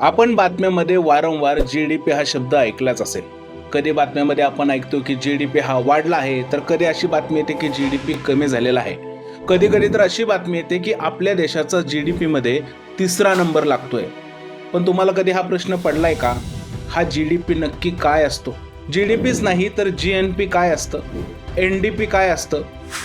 आपण बातम्यामध्ये वारंवार जी डी पी हा शब्द ऐकलाच असेल. कधी बातम्यामध्ये आपण ऐकतो की जी डी पी हा वाढला आहे तर कधी अशी बातमी येते की जी डी पी कमी झालेला आहे? कधी कधी तर अशी बातमी येते की आपल्या देशाचा जी डी पीमध्ये तिसरा नंबर लागतोय. पण तुम्हाला कधी हा प्रश्न पडलाय का? हा जी डी पी नक्की काय असतो? जी डी पीच नाही तर जी एन पी काय असतं? एन डी पी काय असतं?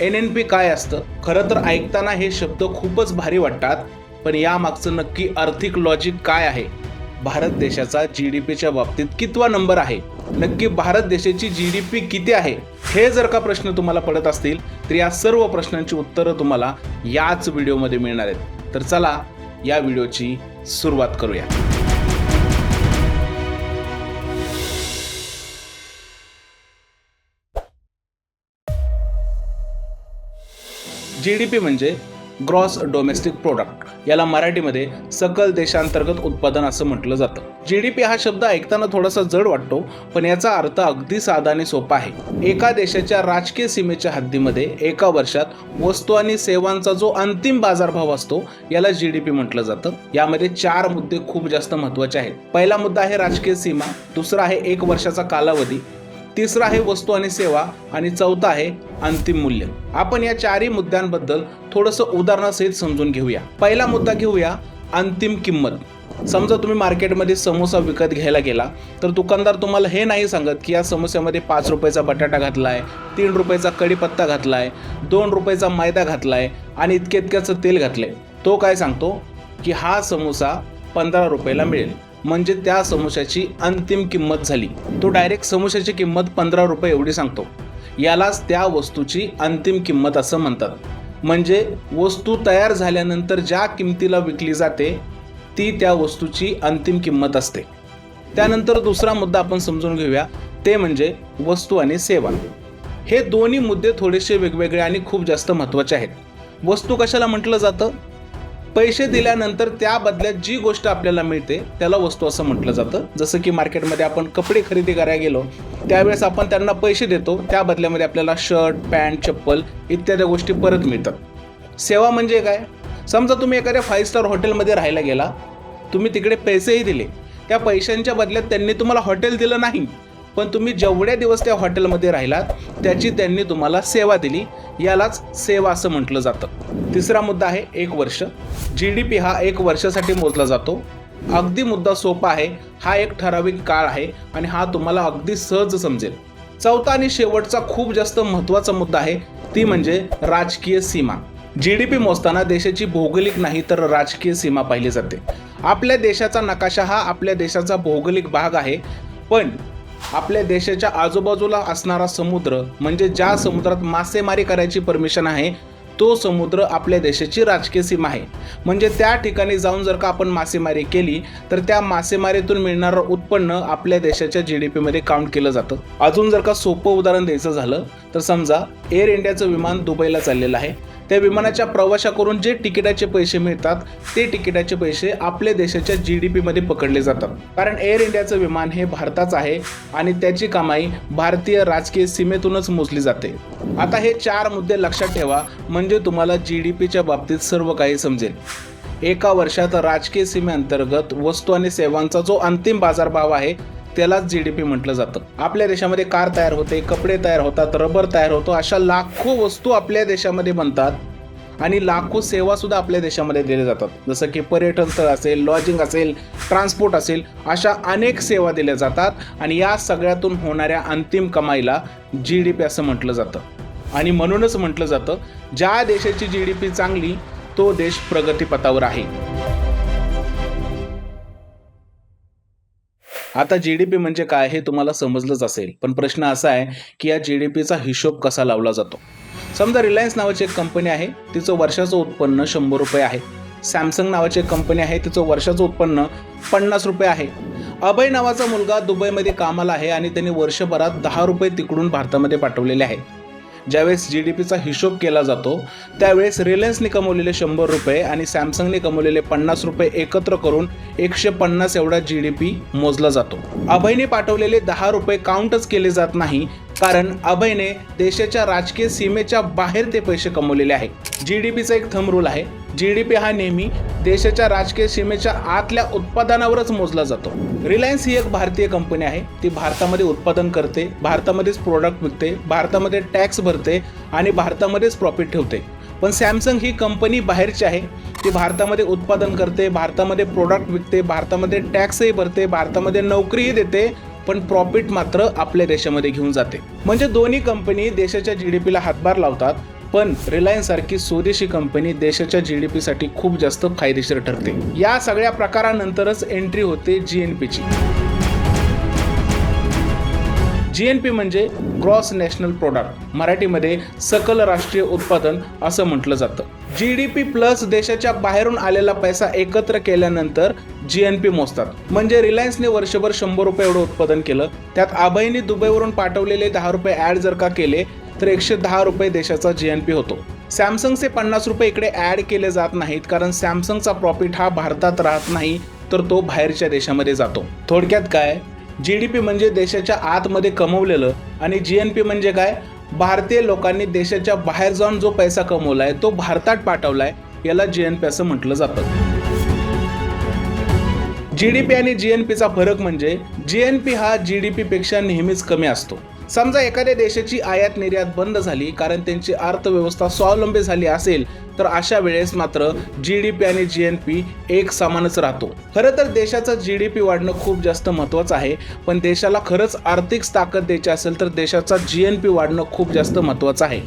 एन एन पी काय असतं? खरं तर ऐकताना हे शब्द खूपच भारी वाटतात. पण यामागचं नक्की आर्थिक लॉजिक काय आहे? भारत देशाचा जी डी पीच्या बाबतीत कितवा नंबर आहे? नक्की भारत देशाची जी डी पी किती आहे? हे जर का प्रश्न तुम्हाला पडत असतील तर या सर्व प्रश्नांची उत्तरं तुम्हाला याच व्हिडिओमध्ये मिळणार आहेत. तर चला या व्हिडिओची सुरुवात करूया. जी डी पी म्हणजे ग्रॉस डोमेस्टिक प्रोडक्ट. याला मराठीमध्ये सकल देशांतर्गत उत्पादन असं म्हटलं जातं. जी डी पी हा शब्द ऐकताना थोडासा जड वाटतो पण याचा अर्थ अगदी साधा आणि सोपा आहे. एका देशाच्या राजकीय सीमेच्या हद्दीमध्ये एका वर्षात वस्तू आणि सेवांचा जो अंतिम बाजारभाव असतो याला जी डी पी म्हटलं जातं. यामध्ये चार मुद्दे खूप जास्त महत्त्वाचे आहेत. पहिला मुद्दा आहे राजकीय सीमा दुसरा आहे एक वर्षाचा कालावधी तिसरा आहे वस्तू आणि सेवा आणि चौथा आहे अंतिम मूल्य. आपण या चारही मुद्द्यांबद्दल थोडंसं उदाहरणासहित समजून घेऊया. पहिला मुद्दा घेऊया अंतिम किंमत. समजा तुम्ही मार्केटमध्ये समोसा विकत घ्यायला गेला तर दुकानदार तुम्हाला हे नाही सांगत की या समोस्यामध्ये पाच रुपयाचा बटाटा घातला आहे तीन रुपयाचा कढीपत्ता आहे दोन रुपयाचा मैदा घातला आहे आणि इतके इतक्याचं तेल घातलंय. तो काय सांगतो की हा समोसा पंधरा रुपयाला मिळेल. म्हणजे त्या समोशाची अंतिम किंमत झाली. तो डायरेक्ट समोशाची किंमत पंधरा रुपये एवढी सांगतो. यालाच त्या वस्तूची अंतिम किंमत असं म्हणतात. म्हणजे वस्तू तयार झाल्यानंतर ज्या किमतीला विकली जाते ती त्या वस्तूची अंतिम किंमत असते. त्यानंतर दुसरा मुद्दा आपण समजून घेऊया. ते म्हणजे वस्तू आणि सेवा. हे दोन्ही मुद्दे थोडेसे वेगवेगळे आणि खूप जास्त महत्त्वाचे आहेत. वस्तू कशाला म्हटलं जातं? पैसे दिल्यानंतर त्या बदल्यात जी गोष्ट आपल्याला मिळते त्याला वस्तू असं म्हटलं जातं. जसं की मार्केटमध्ये आपण कपडे खरेदी करायला गेलो त्यावेळेस आपण त्यांना पैसे देतो त्या बदल्यामध्ये आपल्याला शर्ट पॅन्ट चप्पल इत्यादी गोष्टी परत मिळतात. सेवा म्हणजे काय? समजा तुम्ही एखाद्या फाईव्ह स्टार हॉटेलमध्ये राहायला गेला तुम्ही तिकडे पैसेही दिले. त्या पैशांच्या बदल्यात त्यांनी तुम्हाला हॉटेल दिलं नाही. पण तुम्ही जेवढ्या दिवस त्या हॉटेलमध्ये राहिलात त्याची त्यांनी तुम्हाला सेवा दिली. यालाच सेवा असं म्हटलं जातं. तिसरा मुद्दा आहे एक वर्ष. जी डी पी हा एक वर्षासाठी मोजला जातो. अगदी मुद्दा सोपा आहे. हा एक ठराविक काळ आहे आणि हा तुम्हाला अगदी सहज समजेल. चौथा आणि शेवटचा खूप जास्त महत्त्वाचा मुद्दा आहे. ती म्हणजे राजकीय सीमा. जी डी पी मोजताना देशाची भौगोलिक नाही तर राजकीय सीमा पाहिली जाते. आपल्या देशाचा नकाशा हा आपल्या देशाचा भौगोलिक भाग आहे. पण आपल्या देशाच्या आजूबाजूला असणारा समुद्र म्हणजे ज्या समुद्रात मासेमारी करायची परमिशन आहे तो समुद्र आपल्या देशाची राजकीय सीमा आहे. म्हणजे त्या ठिकाणी जाऊन जर का आपण मासेमारी केली तर त्या मासेमारीतून मिळणारं उत्पन्न आपल्या देशाच्या जी डी पीमध्ये काउंट केलं जातं. अजून जर का सोपं उदाहरण द्यायचं झालं तर समजा एअर इंडियाचं विमान दुबईला चाललेलं आहे. त्या विमानाच्या प्रवाशाकडून जे तिकिटाचे पैसे मिळतात ते तिकिटाचे पैसे आपल्या देशाच्या जी डी पीमध्ये पकडले जातात. कारण एअर इंडियाचं विमान हे भारताचं आहे आणि त्याची कमाई भारतीय राजकीय सीमेतूनच मोजली जाते. आता हे चार मुद्दे लक्षात ठेवा म्हणजे तुम्हाला जी डी पीच्या बाबतीत सर्व काही समजेल. एका वर्षात राजकीय सीमेअंतर्गत वस्तू आणि सेवांचा जो अंतिम बाजारभाव आहे त्यालाच जी डी पी म्हटलं जातं. आपल्या देशामध्ये कार तयार होते कपडे तयार होतात रबर तयार होतो अशा लाखो वस्तू आपल्या देशामध्ये बनतात आणि लाखो सेवा सुद्धा आपल्या देशामध्ये दिल्या जातात. जसं की पर्यटन स्थळ असेल लॉजिंग असेल ट्रान्सपोर्ट असेल अशा अनेक सेवा दिल्या जातात आणि या सगळ्यातून होणाऱ्या अंतिम कमाईला जी डी पी असं म्हटलं जातं. आणि म्हणूनच म्हटलं जातं ज्या देशाची जी डी पी चांगली तो देश प्रगतीपथावर आहे. आता जी डी पी म्हणजे काय हे तुम्हाला समजलंच असेल. पण प्रश्न असा आहे की या जी डी पीचा हिशोब कसा लावला जातो? समजा रिलायन्स नावाची एक कंपनी आहे तिचं वर्षाचं उत्पन्न शंभर रुपये आहे. सॅमसंग नावाची एक कंपनी आहे तिचं वर्षाचं उत्पन्न पन्नास रुपये आहे. अभय नावाचा मुलगा दुबईमध्ये कामाला आहे आणि त्यांनी वर्षभरात दहा रुपये तिकडून भारतामध्ये पाठवलेले आहेत ज्यावेळेस जी डी पीचा हिशोब केला जातो त्यावेळेस रिलायन्सने कमवलेले शंभर रुपये आणि सॅमसंगने कमवलेले पन्नास रुपये एकत्र करून एकशे पन्नास एवढा जी डी पी मोजला जातो. अभयने पाठवलेले दहा रुपये काउंटच केले जात नाही कारण अभयने देशाच्या राजकीय सीमेच्या बाहेर ते पैसे कमवलेले आहे. जी डी पीचा एक थंब रूल आहे जी डी पी हा नेहमी देशाच्या राजकीय सीमेच्या आतल्या उत्पादनावरच मोजला जातो. रिलायन्स ही एक भारतीय कंपनी आहे. ती भारतामध्ये उत्पादन करते भारतामध्येच प्रोडक्ट विकते भारतामध्ये टॅक्स भरते आणि भारतामध्येच प्रॉफिट ठेवते. पण सॅमसंग ही कंपनी बाहेरची आहे. ती भारतामध्ये उत्पादन करते भारतामध्ये प्रोडक्ट विकते भारतामध्ये टॅक्सही भरते भारतामध्ये नोकरीही देते पण प्रॉफिट मात्र आपल्या देशामध्ये घेऊन जाते. म्हणजे दोन्ही कंपनी देशाच्या जी डी पीला हातभार लावतात. पण रिलायन्स सारखी स्वदेशी कंपनी देशाच्या जी डी पीसाठी खूप जास्त फायदेशीर ठरते. या सगळ्या प्रकारानंतरच एंट्री होते जी एन पीची जी एन पी म्हणजे ग्रॉस नॅशनल प्रोडक्ट मराठीमध्ये सकल राष्ट्रीय उत्पादन असं म्हटलं जातं. जी डी पी प्लस देशाच्या बाहेरून आलेला पैसा एकत्र केल्यानंतर जी एन पी मोजतात. म्हणजे रिलायन्सने वर्षभर शंभर रुपये एवढं उत्पादन केलं. त्यात आबाईने दुबईवरून पाठवलेले दहा रुपये ॲड जर का केले तर एकशे दहा रुपये देशाचा जी एन पी होतो. सॅमसंगचे पन्नास रुपये इकडे ॲड केले जात नाहीत कारण सॅमसंगचा प्रॉफिट हा भारतात राहत नाही तर तो बाहेरच्या देशामध्ये जातो. थोडक्यात काय? जी डी पी म्हणजे देशाच्या आतमध्ये कमवलेलं आणि जी एन पी म्हणजे काय? भारतीय लोकांनी देशाच्या बाहेर जाऊन जो पैसा कमवलाय तो भारतात पाठवलाय याला जी एन पी असं म्हटलं जातं. जी डी पी आणि जी एन पीचा फरक म्हणजे जी एन पी हा जी डी पी पेक्षा नेहमीच कमी असतो. समजा एखाद्या देशाची आयात निर्यात बंद झाली कारण त्यांची अर्थव्यवस्था स्वावलंबी झाली असेल तर अशा वेळेस मात्र जी डी पी आणि जी एन पी एक समानच राहतो. खरं तर देशाचं जी डी पी वाढणं खूप जास्त महत्त्वाचं आहे पण देशाला खरंच आर्थिक ताकद द्यायची असेल तर देशाचा जी एन पी वाढणं खूप जास्त महत्त्वाचं आहे.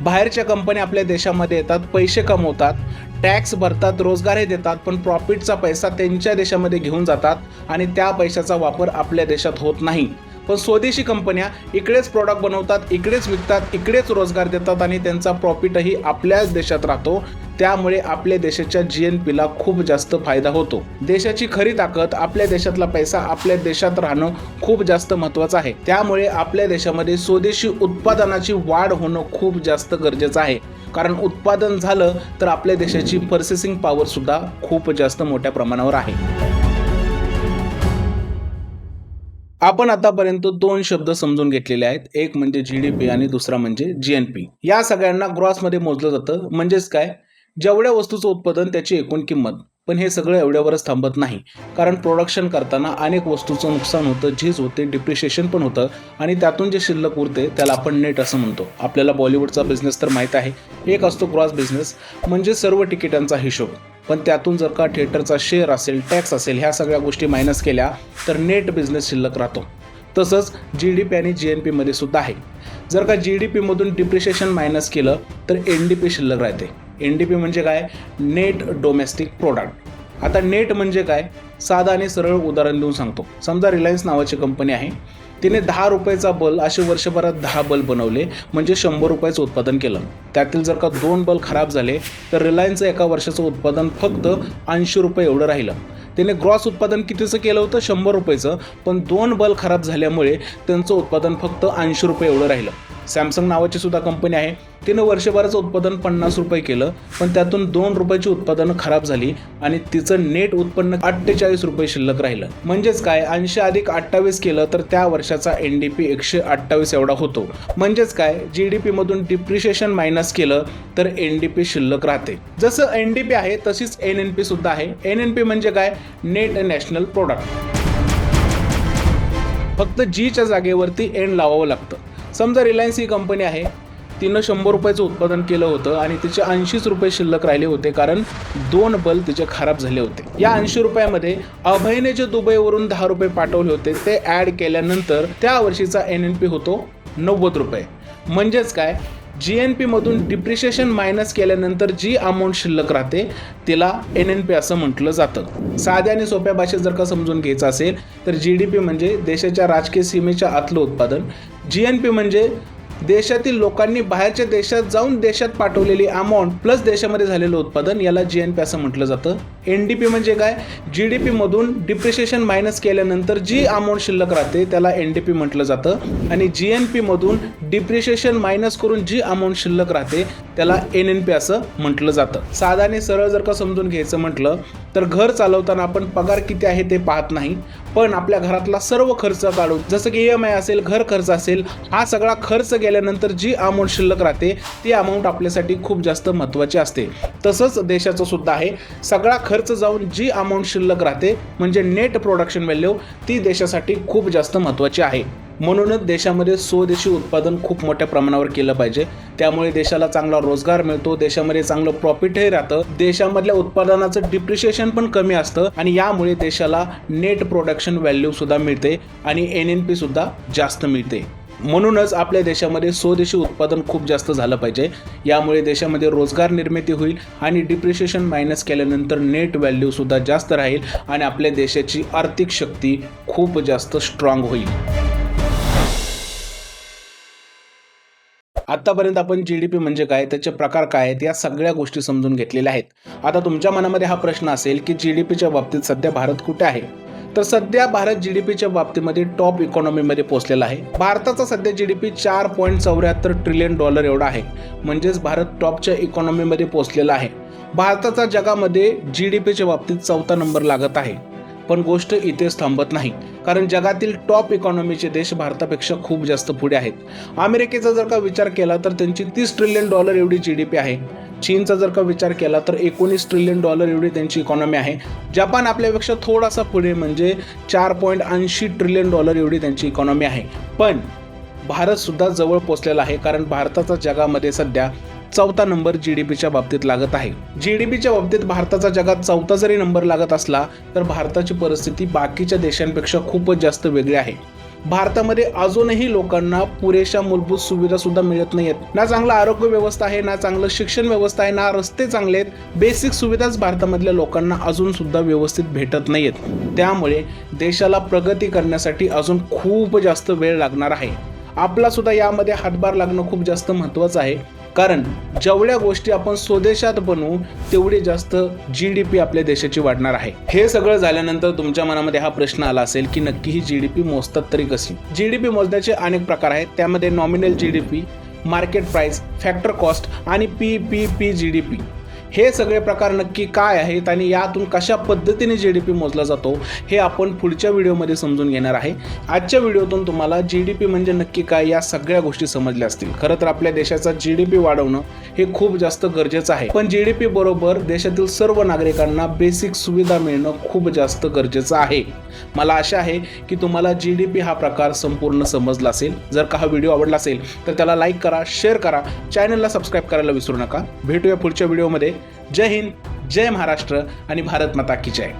बाहेरच्या कंपन्या आपल्या देशामध्ये येतात पैसे कमवतात टॅक्स भरतात रोजगारही देतात पण प्रॉफिटचा पैसा त्यांच्या देशामध्ये घेऊन जातात आणि त्या पैशाचा वापर आपल्या देशात होत नाही. पण स्वदेशी कंपन्या इकडेच प्रॉडक्ट बनवतात इकडेच विकतात इकडेच रोजगार देतात आणि त्यांचा प्रॉफिटही आपल्याच देशात राहतो. त्यामुळे आपल्या देशाच्या जी एन पीला खूप जास्त फायदा होतो. देशाची खरी ताकद आपल्या देशातला पैसा आपल्या देशात राहणं खूप जास्त महत्त्वाचं आहे. त्यामुळे आपल्या देशामध्ये स्वदेशी उत्पादनाची वाढ होणं खूप जास्त गरजेचं आहे. कारण उत्पादन झालं तर आपल्या देशाची पर्सेसिंग पॉवर सुद्धा खूप जास्त मोठ्या प्रमाणावर आहे. आपण आतापर्यंत दोन शब्द समजून घेतलेले आहेत. एक म्हणजे जी डी पी आणि दुसरा म्हणजे जी एन पी या सगळ्यांना ग्रॉसमध्ये मोजलं जातं. म्हणजेच काय? जेवढ्या वस्तूचं उत्पादन त्याची एकूण किंमत. पण हे सगळं एवढ्यावरच थांबत नाही. कारण प्रोडक्शन करताना अनेक वस्तूचं नुकसान होतं झीज होते डिप्रिशिएशन पण होतं. आणि त्यातून जे शिल्लक उरते त्याला आपण नेट असं म्हणतो. आपल्याला बॉलिवूडचा बिझनेस तर माहीत आहे. एक असतो क्रॉस बिझनेस म्हणजे सर्व तिकिटांचा हिशोब. पण त्यातून जर का थिएटरचा शेअर असेल टॅक्स असेल ह्या सगळ्या गोष्टी मायनस केल्या तर नेट बिझनेस शिल्लक राहतो. तसंच जी डी पी आणि जी एन पीमध्ये सुद्धा आहे. जर का जी डी पीमधून डिप्रिशिएशन मायनस केलं तर एन डी पी शिल्लक राहते. एन डी पी म्हणजे काय? नेट डोमेस्टिक प्रोडक्ट आता नेट म्हणजे काय? साधं आणि सरळ उदाहरण देऊन सांगतो. समजा रिलायन्स नावाची कंपनी आहे. तिने दहा रुपयाचा बल्ब असे वर्षभरात दहा बल्ब बनवले म्हणजे शंभर रुपयाचं उत्पादन केलं. त्यातील जर का दोन बल्ब खराब झाले तर रिलायन्सचं एका वर्षाचं उत्पादन फक्त ऐंशी रुपये एवढं राहिलं. त्याने ग्रॉस उत्पादन कितीचं केलं होतं? शंभर रुपयेचं. पण दोन बल्ब खराब झाल्यामुळे त्यांचं उत्पादन फक्त ऐंशी रुपये एवढं राहिलं. सॅमसंग नावाची सुद्धा कंपनी आहे. तिनं वर्षभराचं उत्पादन पन्नास रुपये केलं पण त्यातून दोन रुपयाची उत्पादनं खराब झाली आणि तिचं नेट उत्पन्न अठ्ठेचाळीस रुपये शिल्लक राहिलं. म्हणजेच काय? ऐंशी अधिक अठ्ठावीस केलं तर त्या वर्षाचा एन डी पी एकशे अठ्ठावीस एवढा होतो. म्हणजेच काय? जी डी पीमधून डिप्रिशिएशन मायनस केलं तर एन डी पी शिल्लक राहते. जसं एन डी पी आहे तशीच एन एन पी सुद्धा आहे. एन एन पी म्हणजे काय? नेट नॅशनल प्रोडक्ट फक्त जीच्या जागेवरती एन लावावं लागतं. समजा रिलायन्स ही कंपनी आहे तिनं शंभर रुपयाचं उत्पादन केलं होतं आणि तिचे ऐंशीच रुपये शिल्लक राहिले होते कारण दोन बल्ब तिचे खराब झाले होते. या ऐंशी रुपयामध्ये अभयने जे दुबईवरून दहा रुपये पाठवले होते ते ॲड केल्यानंतर त्या वर्षीचा एन एन पी होतो नव्वद रुपये. म्हणजेच काय? जी एन पीमधून डिप्रिशिएशन मायनस केल्यानंतर जी अमाऊंट शिल्लक राहते तिला एन एन पी असं म्हटलं जातं. साध्या आणि सोप्या भाषेत जर का समजून घ्यायचं असेल तर जी डी पी म्हणजे देशाच्या राजकीय सीमेच्या आतलं उत्पादन. जी एन पी म्हणजे देशातील लोकांनी बाहेरच्या देशात जाऊन देशात पाठवलेली अमाऊंट प्लस देशामध्ये झालेलं उत्पादन याला जी एन पी असं म्हटलं जातं. एन डी पी म्हणजे काय? जी डी पीमधून डिप्रिशिएशन मायनस केल्यानंतर जी अमाऊंट शिल्लक राहते त्याला एन डी पी म्हटलं जातं. आणि जी एन पीमधून डिप्रिशिएशन मायनस करून जी अमाऊंट शिल्लक राहते त्याला एन एन पी असं म्हटलं जातं. साधा आणि सरळ जर का समजून घ्यायचं म्हटलं तर घर चालवताना आपण पगार किती आहे ते पाहत नाही. पण आपल्या घरातला सर्व खर्च काढून जसं की ई एम आय असेल घर खर्च असेल हा सगळा खर्च गेल्यानंतर जी अमाऊंट शिल्लक राहते ती अमाऊंट आपल्यासाठी खूप जास्त महत्त्वाची असते. तसंच देशाचं सुद्धा आहे. सगळा खर्च जाऊन जी अमाऊंट शिल्लक राहते म्हणजे नेट प्रोडक्शन व्हॅल्यू ती देशासाठी खूप जास्त महत्त्वाची आहे. म्हणूनच देशामध्ये स्वदेशी उत्पादन खूप मोठ्या प्रमाणावर केलं पाहिजे. त्यामुळे देशाला चांगला रोजगार मिळतो देशामध्ये चांगलं प्रॉफिटही राहतं देशामधल्या उत्पादनाचं डिप्रिशिएशन पण कमी असतं आणि यामुळे देशाला नेट प्रोडक्शन व्हॅल्यू सुद्धा मिळते आणि एन एन पी सुद्धा जास्त मिळते. म्हणूनच आपल्या देशामध्ये स्वदेशी उत्पादन खूप जास्त झालं पाहिजे. यामुळे देशामध्ये रोजगार निर्मिती होईल आणि डिप्रिशिएशन मायनस केल्यानंतर नेट व्हॅल्यूसुद्धा जास्त राहील आणि आपल्या देशाची आर्थिक शक्ती खूप जास्त स्ट्रॉंग होईल. आत्तापर्यंत आपण जी डी पी म्हणजे काय त्याचे प्रकार काय आहेत या सगळ्या गोष्टी समजून घेतलेल्या आहेत. आता तुमच्या मनामध्ये हा प्रश्न असेल की जी डी पीच्या बाबतीत सध्या भारत कुठे आहे? तर सध्या भारत जी डी पीच्या बाबतीमध्ये टॉप इकॉनॉमीमध्ये पोहोचलेला आहे. भारताचा सध्या जी डी पी चार पॉईंट चौऱ्याहत्तर ट्रिलियन डॉलर एवढा आहे. म्हणजेच भारत टॉपच्या इकॉनॉमीमध्ये पोहोचलेला आहे. भारताचा जगामध्ये जी डी पीच्या बाबतीत चौथा नंबर लागत आहे. पण गोष्ट इथेच थांबत नाही. कारण जगातील टॉप इकॉनॉमीचे देश भारतापेक्षा खूप जास्त पुढे आहेत. अमेरिकेचा जर का विचार केला तर त्यांची तीस ट्रिलियन डॉलर एवढी जी डी पी आहे. चीनचा जर का विचार केला तर एकोणीस ट्रिलियन डॉलर एवढी त्यांची इकॉनॉमी आहे. जपान आपल्यापेक्षा थोडासा पुढे म्हणजे चार पॉईंट ऐंशी ट्रिलियन डॉलर एवढी त्यांची इकॉनॉमी आहे. पण भारतसुद्धा जवळ पोचलेला आहे कारण भारताचा जगामध्ये सध्या चौथा नंबर जी डी पीच्या बाबतीत लागत आहे. जी डी पीच्या बाबतीत भारताचा जगात चौथा जरी नंबर लागत असला तर भारताची परिस्थिती बाकीच्या देशांपेक्षा खूपच जास्त वेगळी आहे. भारतामध्ये अजूनही लोकांना पुरेशा मूलभूत सुविधा सुद्धा मिळत नाही आहेत ना चांगलं आरोग्य व्यवस्था आहे ना चांगलं शिक्षण व्यवस्था आहे ना रस्ते चांगले आहेत. बेसिक सुविधाच भारतामधल्या लोकांना अजून सुद्धा व्यवस्थित भेटत नाही आहेत त्यामुळे देशाला प्रगती करण्यासाठी अजून खूप जास्त वेळ लागणार आहे. आपला सुद्धा यामध्ये हातभार लागणं खूप जास्त महत्त्वाचं आहे. कारण जेवढ्या गोष्टी आपण स्वदेशात बनवू तेवढी जास्त जी डी पी आपल्या देशाची वाढणार आहे. हे सगळं झाल्यानंतर तुमच्या मनामध्ये हा प्रश्न आला असेल की नक्की ही जी डी पी मोजतात तरी कशी? जी डी पी मोजण्याचे अनेक प्रकार आहेत. त्यामध्ये nominal G D P market price factor cost आणि P P P G D P हे सगळे प्रकार नक्की काय आहेत आणि यातून कशा पद्धतीने जी डी पी मोजला जातो हे आपण पुढच्या व्हिडिओमध्ये समजून घेणार आहे. आजच्या व्हिडिओतून तुम्हाला जी डी पी म्हणजे नक्की काय या सगळ्या गोष्टी समजल्या असतील. खरं तर आपल्या देशाचा जी डी पी वाढवणं हे खूप जास्त गरजेचं आहे. पण जी डी पी बरोबर देशातील सर्व नागरिकांना बेसिक सुविधा मिळणं खूप जास्त गरजेचं आहे. मला आशा आहे की तुम्हाला जी डी पी हा प्रकार संपूर्ण समजला असेल. जर का हा व्हिडिओ आवडला असेल तर त्याला लाईक करा शेअर करा चॅनलला सबस्क्राईब करायला विसरू नका. भेटूया पुढच्या व्हिडिओमध्ये जय हिंद जय महाराष्ट्र आणि भारत माता की जय.